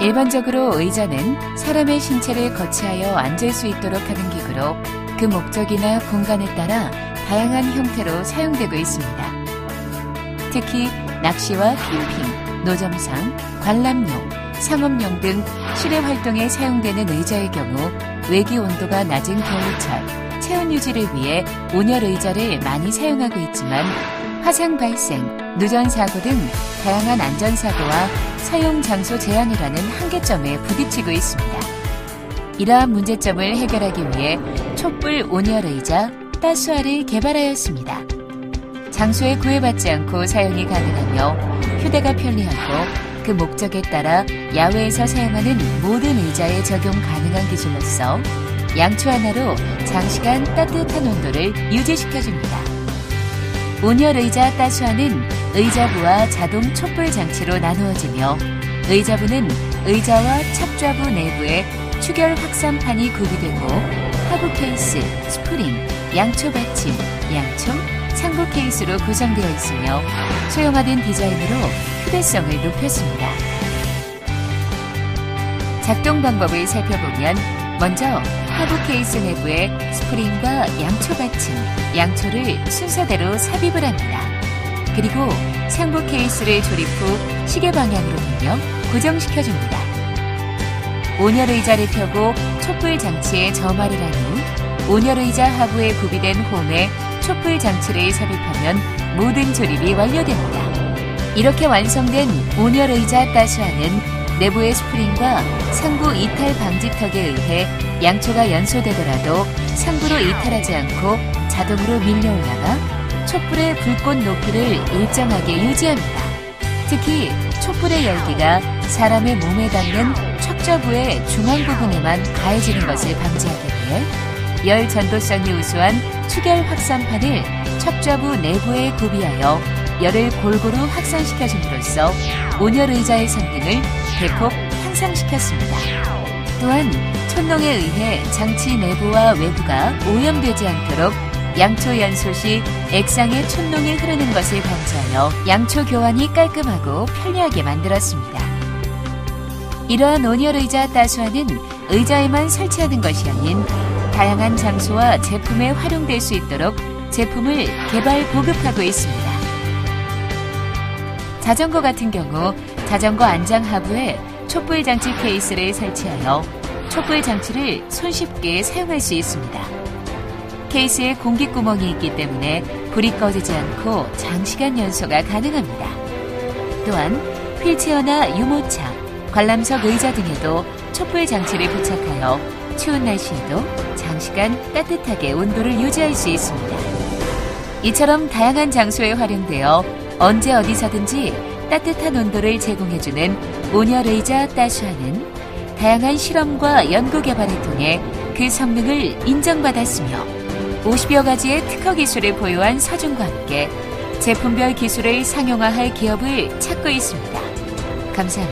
일반적으로 의자는 사람의 신체를 거치하여 앉을 수 있도록 하는 기구로 그 목적이나 공간에 따라 다양한 형태로 사용되고 있습니다. 특히 낚시와 캠핑, 노점상, 관람용, 상업용 등 실외 활동에 사용되는 의자의 경우 외기 온도가 낮은 겨울철 체온 유지를 위해 온열 의자를 많이 사용하고 있지만 화상 발생, 누전 사고 등 다양한 안전 사고와 사용 장소 제한이라는 한계점에 부딪히고 있습니다. 이러한 문제점을 해결하기 위해 촛불 온열 의자 따수아를 개발하였습니다. 장소에 구애받지 않고 사용이 가능하며 휴대가 편리하고 그 목적에 따라 야외에서 사용하는 모든 의자에 적용 가능한 기술로서 양초 하나로 장시간 따뜻한 온도를 유지시켜줍니다. 온열 의자 따수화는 의자부와 자동 촛불 장치로 나누어지며 의자부는 의자와 찹좌부 내부에 추결 확산판이 구비되고 하부 케이스, 스프링, 양초 받침, 양초, 상부 케이스로 구성되어 있으며 소형화된 디자인으로 휴대성을 높였습니다. 작동 방법을 살펴보면 먼저 하부 케이스 내부에 스프링과 양초 받침, 양초를 순서대로 삽입을 합니다. 그리고 상부 케이스를 조립 후 시계 방향으로 돌려 고정시켜줍니다. 온열 의자를 펴고 촛불 장치에 점화를 한 후 온열 의자 하부에 구비된 홈에 촛불 장치를 삽입하면 모든 조립이 완료됩니다. 이렇게 완성된 온열 의자 따수화는 내부의 스프링과 상부 이탈 방지턱에 의해 양초가 연소되더라도 상부로 이탈하지 않고 자동으로 밀려 올라가 촛불의 불꽃 높이를 일정하게 유지합니다. 특히 촛불의 열기가 사람의 몸에 닿는 척저부의 중앙 부분에만 가해지는 것을 방지하기 위해 열 전도성이 우수한 추결 확산판을 척저부 내부에 구비하여 열을 골고루 확산시켜줌으로써 온열 의자의 성능을 대폭 향상시켰습니다. 또한 촌농에 의해 장치 내부와 외부가 오염되지 않도록 양초 연소 시 액상의 촌농이 흐르는 것을 방지하여 양초 교환이 깔끔하고 편리하게 만들었습니다. 이러한 온열 의자 따수화는 의자에만 설치하는 것이 아닌 다양한 장소와 제품에 활용될 수 있도록 제품을 개발 보급하고 있습니다. 자전거 같은 경우 자전거 안장 하부에 촛불 장치 케이스를 설치하여 촛불 장치를 손쉽게 사용할 수 있습니다. 케이스에 공기 구멍이 있기 때문에 불이 꺼지지 않고 장시간 연소가 가능합니다. 또한 휠체어나 유모차, 관람석 의자 등에도 촛불 장치를 부착하여 추운 날씨에도 장시간 따뜻하게 온도를 유지할 수 있습니다. 이처럼 다양한 장소에 활용되어 언제 어디서든지 따뜻한 온도를 제공해주는 온열 의자 따슈아는 다양한 실험과 연구 개발을 통해 그 성능을 인정받았으며 50여 가지의 특허 기술을 보유한 서준과 함께 제품별 기술을 상용화할 기업을 찾고 있습니다. 감사합니다.